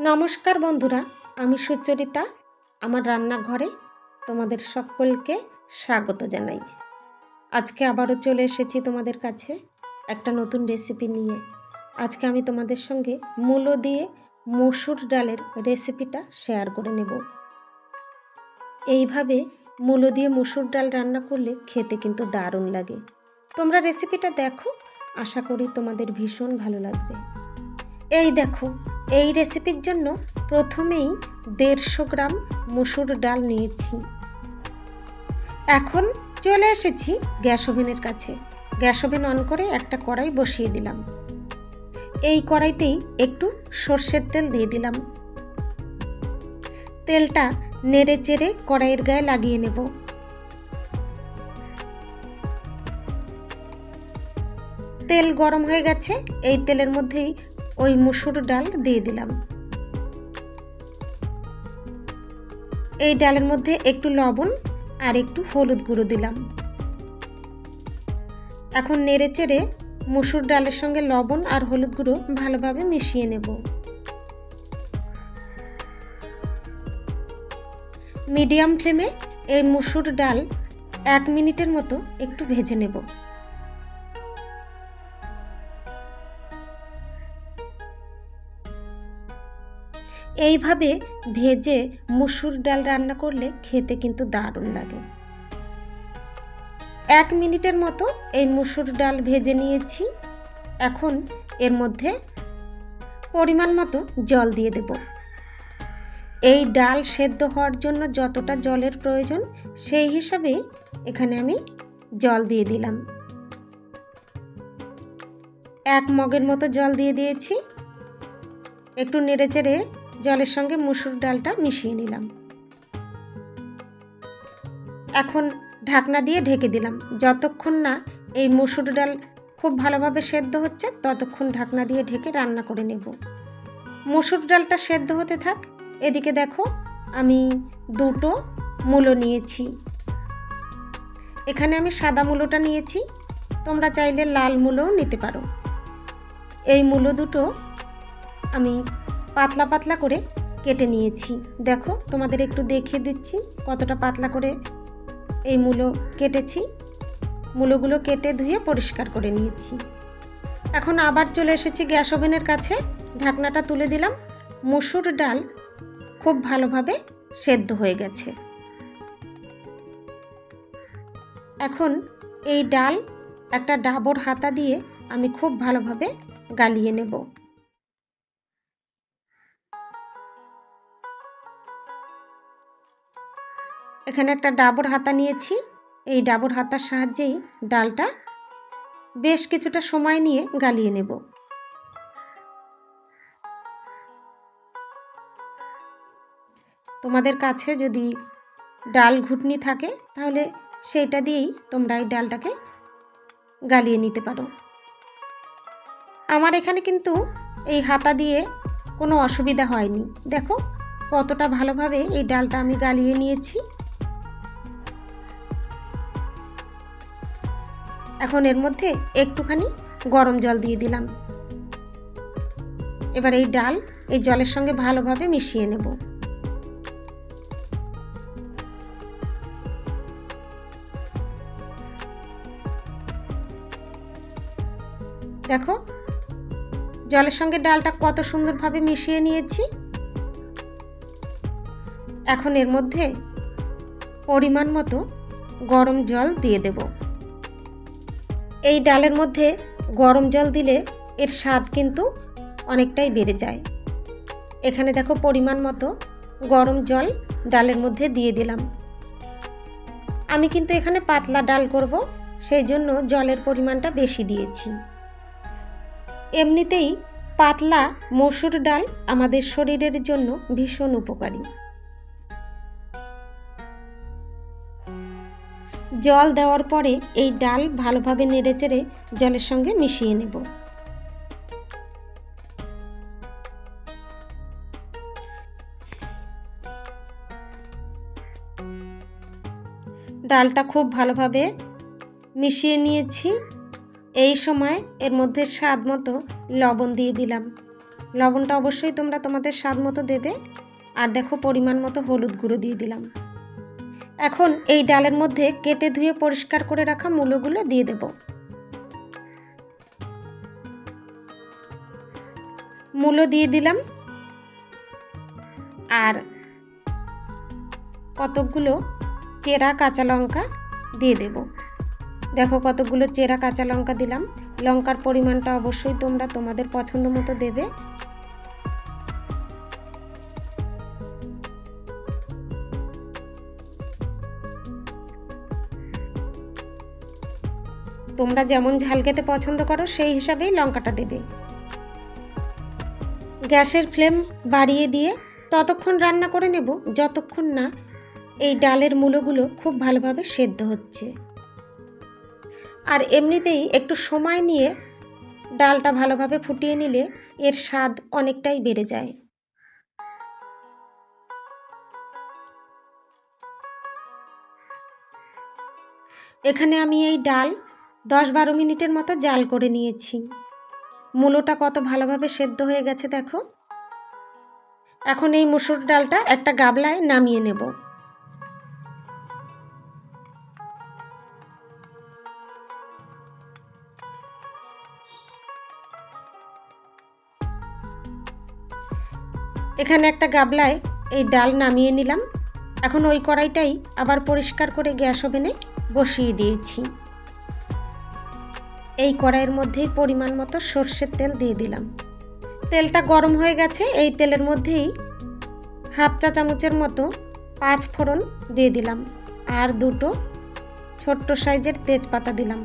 নমস্কার বন্ধুরা, আমি সুচরিতা। আমার রান্নাঘরে তোমাদের সকলকে স্বাগত জানাই। আজকে আবারও চলে এসেছি তোমাদের কাছে একটা নতুন রেসিপি নিয়ে। আজকে আমি তোমাদের সঙ্গে মূলো দিয়ে মসুর ডালের রেসিপিটা শেয়ার করে নেব। এইভাবে মূলো দিয়ে মসুর ডাল রান্না করলে খেতে কিন্তু দারুণ লাগে। তোমরা রেসিপিটা দেখো, আশা করি তোমাদের ভীষণ ভালো লাগবে। এই দেখো, এই রেসিপির জন্য প্রথমেই দেড়শো গ্রাম মসুর ডাল নিয়েছি। এখন চলে এসেছি গ্যাস ওভেনের কাছে। গ্যাস ওভেন অন করে একটা কড়াই বসিয়ে দিলাম। এই কড়াইতেই একটু সর্ষের তেল দিয়ে দিলাম। তেলটা নেড়ে চেড়ে কড়াইয়ের গায়ে লাগিয়ে নেব। তেল গরম হয়ে গেছে, এই তেলের মধ্যেই ওই মুসুর ডাল দিয়ে দিলাম। এই ডালের মধ্যে একটু লবণ আর একটু হলুদ গুঁড়ো দিলাম। এখন নেড়ে চেড়ে মুসুর ডালের সঙ্গে লবণ আর হলুদ গুঁড়ো ভালোভাবে মিশিয়ে নেব। মিডিয়াম ফ্লেমে এই মুসুর ডাল এক মিনিটের মতো একটু ভেজে নেব। এইভাবে ভেজে মুসুর ডাল রান্না করলে খেতে কিন্তু দারুণ লাগে। এক মিনিটের মতো এই মুসুর ডাল ভেজে নিয়েছি। এখন এর মধ্যে পরিমাণ মতো জল দিয়ে দেব। এই ডাল সেদ্ধ হওয়ার জন্য যতটা জলের প্রয়োজন, সেই হিসাবে এখানে আমি জল দিয়ে দিলাম। এক মগের মতো জল দিয়ে দিয়েছি। একটু নেড়ে চেড়ে জলের সঙ্গে মুসুর ডালটা মিশিয়ে নিলাম। এখন ঢাকনা দিয়ে ঢেকে দিলাম। যতক্ষণ না এই মুসুর ডাল খুব ভালোভাবে সেদ্ধ হচ্ছে, ততক্ষণ ঢাকনা দিয়ে ঢেকে রান্না করে নেব। মুসুর ডালটা সেদ্ধ হতে থাক। এদিকে দেখো, আমি দুটো মূলো নিয়েছি। এখানে আমি সাদা মূলোটা নিয়েছি। তোমরা চাইলে লাল মূলোও নিতে পারো। এই মূলো দুটো আমি পাতলা পাতলা করে কেটে নিয়েছি। দেখো, তোমাদের একটু দেখিয়ে দিচ্ছি কতটা পাতলা করে এই মূলো কেটেছি। মূলোগুলো কেটে ধুয়ে পরিষ্কার করে নিয়েছি। এখন আবার চলে এসেছি গ্যাস ওভেনের কাছে। ঢাকনাটা তুলে দিলাম। মসুর ডাল খুব ভালোভাবে সেদ্ধ হয়ে গেছে। এখন এই ডাল একটা ডাবর হাতা দিয়ে আমি খুব ভালোভাবে গালিয়ে নেব। এখানে একটা ডাবর হাতা নিয়েছি। এই ডাবর হাতার সাহায্যেই ডালটা বেশ কিছুটা সময় নিয়ে গালিয়ে নেব। তোমাদের কাছে যদি ডাল ঘুটনি থাকে, তাহলে সেইটা দিয়েই তোমরা এই ডালটাকে গালিয়ে নিতে পারো। আমার এখানে কিন্তু এই হাতা দিয়ে কোনো অসুবিধা হয়নি। দেখো কতটা ভালোভাবে এই ডালটা আমি গালিয়ে নিয়েছি। এখন এর মধ্যে একটুখানি গরম জল দিয়ে দিলাম। এবার এই ডাল এই জলের সঙ্গে ভালোভাবে মিশিয়ে নেব। দেখো, জলের সঙ্গে ডালটা কত সুন্দরভাবে মিশিয়ে নিয়েছি। এখন এর মধ্যে পরিমাণ মতো গরম জল দিয়ে দেবো। এই ডালের মধ্যে গরম জল দিলে এর স্বাদ কিন্তু অনেকটাই বেড়ে যায়। এখানে দেখো পরিমাণ মতো গরম জল ডালের মধ্যে দিয়ে দিলাম। আমি কিন্তু এখানে পাতলা ডাল করব, সেই জন্য জলের পরিমাণটা বেশি দিয়েছি। এমনিতেই পাতলা মসুর ডাল আমাদের শরীরের জন্য ভীষণ উপকারী। জল দেওয়ার পরে এই ডাল ভালোভাবে নেড়েচেড়ে জলের সঙ্গে মিশিয়ে নেব। ডালটা খুব ভালোভাবে মিশিয়ে নিয়েছি। এই সময় এর মধ্যে স্বাদ মতো লবণ দিয়ে দিলাম। লবণটা অবশ্যই তোমরা তোমাদের স্বাদ মতো দেবে। আর দেখো পরিমাণ মতো হলুদ গুঁড়ো দিয়ে দিলাম। এখন এই ডালের মধ্যে কেটে ধুয়ে পরিষ্কার করে রাখা মূলোগুলো দিয়ে দেব। মূলো দিয়ে দিলাম। আর কতকগুলো চেরা কাঁচা লঙ্কা দিয়ে দেব। দেখো কতগুলো চেরা কাঁচা লঙ্কা দিলাম। লঙ্কার পরিমাণটা অবশ্যই তোমরা তোমাদের পছন্দ মতো দেবে। তোমরা যেমন ঝাল খেতে পছন্দ করো, সেই হিসাবেই লঙ্কাটা দেবে। গ্যাসের ফ্লেম বাড়িয়ে দিয়ে ততক্ষণ রান্না করে নেব, যতক্ষণ না এই ডালের মূলগুলো খুব ভালোভাবে সেদ্ধ হচ্ছে। আর এমনিতেই একটু সময় নিয়ে ডালটা ভালোভাবে ফুটিয়ে নিলে এর স্বাদ অনেকটাই বেড়ে যায়। এখানে আমি এই ডাল দশ বারো মিনিটের মতো জাল করে নিয়েছি। মূলোটা কত ভালোভাবে সেদ্ধ হয়ে গেছে দেখো। এখন এই মুসুর ডালটা একটা গাবলায় নামিয়ে নেব। এখানে একটা গাবলায় এই ডাল নামিয়ে নিলাম। এখন ওই কড়াইটাই আবার পরিষ্কার করে গ্যাস ওভেনে বসিয়ে দিয়েছি। এই কড়াইয়ের মধ্যেই পরিমাণ মতো সর্ষের তেল দিয়ে দিলাম। তেলটা গরম হয়ে গেছে, এই তেলের মধ্যেই হাফ চা চামচের মতো পাঁচ ফোড়ন দিয়ে দিলাম আর দুটো ছোট্ট সাইজের তেজপাতা দিলাম।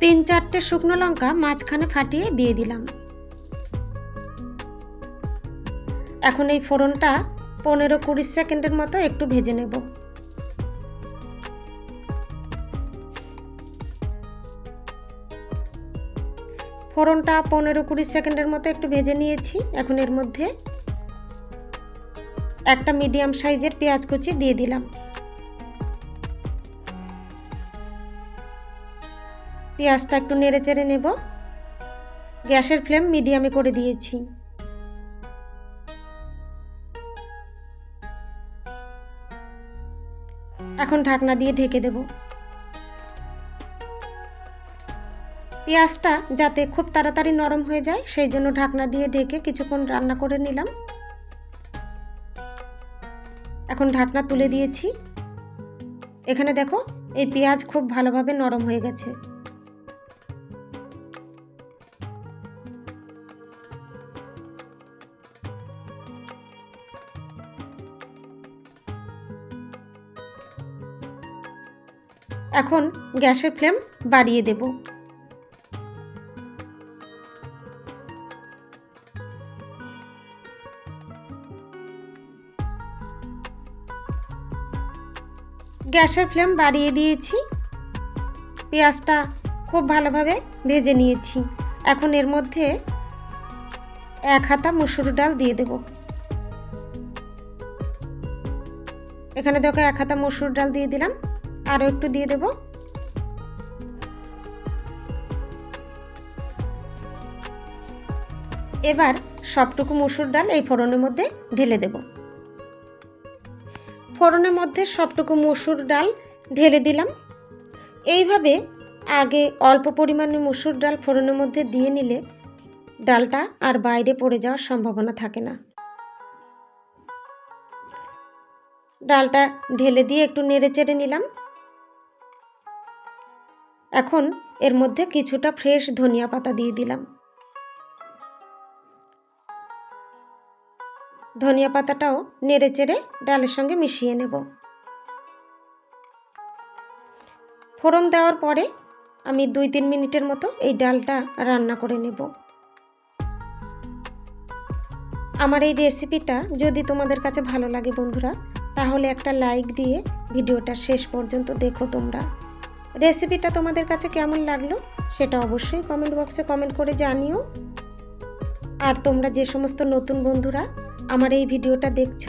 তিন চারটে শুকনো লঙ্কা মাঝখানে ফাটিয়ে দিয়ে দিলাম। এখন এই ফোড়নটা পনেরো কুড়ি সেকেন্ডের মতো একটু ভেজে নেব। ফোড়নটা পনেরো কুড়ি সেকেন্ডের মতো একটু ভেজে নিয়েছি। এখন এর মধ্যে একটা মিডিয়াম সাইজের পেঁয়াজ কুচি দিয়ে দিলাম। পেঁয়াজটা একটু নেড়ে চেড়ে নেব। গ্যাসের ফ্লেম মিডিয়ামে করে দিয়েছি। এখন ঢাকনা দিয়ে ঢেকে দেব। পেঁয়াজটা যাতে খুব তাড়াতাড়ি নরম হয়ে যায়, সেই জন্য ঢাকনা দিয়ে ঢেকে কিছুক্ষণ রান্না করে নিলাম। এখন ঢাকনা তুলে দিয়েছি। এখানে দেখো, এই পেঁয়াজ খুব ভালোভাবে নরম হয়ে গেছে। এখন গ্যাসের ফ্লেম বাড়িয়ে দেব। গ্যাসের ফ্লেম বাড়িয়ে দিয়েছি। পেঁয়াজটা খুব ভালোভাবে ভেজে নিয়েছি। এখন এর মধ্যে এক হাতা মুসুর ডাল দিয়ে দেব। এখানে দেখো এক হাতা মসুর ডাল দিয়ে দিলাম। আরও একটু দিয়ে দেব। এবার সবটুকু মুসুর ডাল এই ফোড়নের মধ্যে ঢেলে দেব। ফোড়নের মধ্যে সবটুকু মসুর ডাল ঢেলে দিলাম। এইভাবে আগে অল্প পরিমাণে মুসুর ডাল ফোড়নের মধ্যে দিয়ে নিলে ডালটা আর বাইরে পড়ে যাওয়ার সম্ভাবনা থাকে না। ডালটা ঢেলে দিয়ে একটু নেড়ে চেড়ে নিলাম। এখন এর মধ্যে কিছুটা ফ্রেশ ধনিয়া পাতা দিয়ে দিলাম। ধনিয়া পাতাটাও নেড়ে চেড়ে ডালের সঙ্গে মিশিয়ে নেব। ফোড়ন দেওয়ার পরে আমি দুই তিন মিনিটের মতো এই ডালটা রান্না করে নেব। আমার এই রেসিপিটা যদি তোমাদের কাছে ভালো লাগে বন্ধুরা, তাহলে একটা লাইক দিয়ে ভিডিওটা শেষ পর্যন্ত দেখো তোমরা। রেসিপিটা তোমাদের কাছে কেমন লাগল সেটা অবশ্যই কমেন্ট বক্সে কমেন্ট করে জানিও। আর তোমরা যে সমস্ত নতুন বন্ধুরা আমার এই ভিডিওটা দেখছ,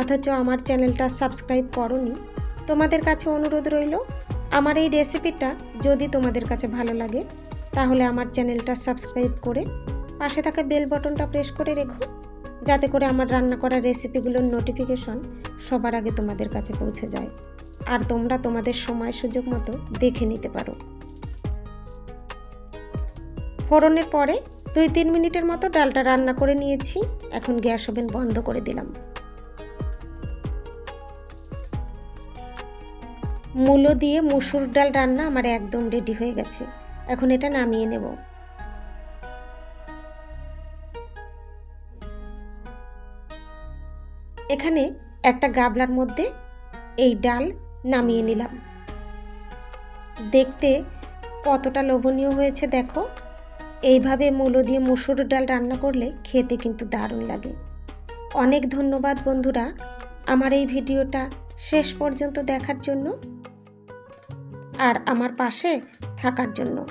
অথচ আমার চ্যানেলটা সাবস্ক্রাইব করনি, তোমাদের কাছে অনুরোধ রইল, আমার এই রেসিপিটা যদি তোমাদের কাছে ভালো লাগে, তাহলে আমার চ্যানেলটা সাবস্ক্রাইব করে পাশে থাকা বেল বটনটা প্রেস করে রেখো, যাতে করে আমার রান্না করা রেসিপিগুলোর নোটিফিকেশন সবার আগে তোমাদের কাছে পৌঁছে যায়, আর তোমরা তোমাদের সময় সুযোগ মতো দেখে নিতে পারো। ফোড়নের পরে দুই তিন মিনিটের মতো ডালটা রান্না করে নিয়েছি। এখন গ্যাস ওভেন বন্ধ করে দিলাম। মূলো দিয়ে মুসুর ডাল রান্না আমার একদম রেডি হয়ে গেছে। এখন এটা নামিয়ে নেব। এখানে একটা গাবলার মধ্যে এই ডাল নামিয়ে নিলাম। দেখতে কতটা লোভনীয় হয়েছে দেখো। এইভাবে মূলো দিয়ে মুসুর ডাল রান্না করলে খেতে কিন্তু দারুণ লাগে। অনেক ধন্যবাদ বন্ধুরা আমার এই ভিডিওটা শেষ পর্যন্ত দেখার জন্য আর আমার পাশে থাকার জন্য।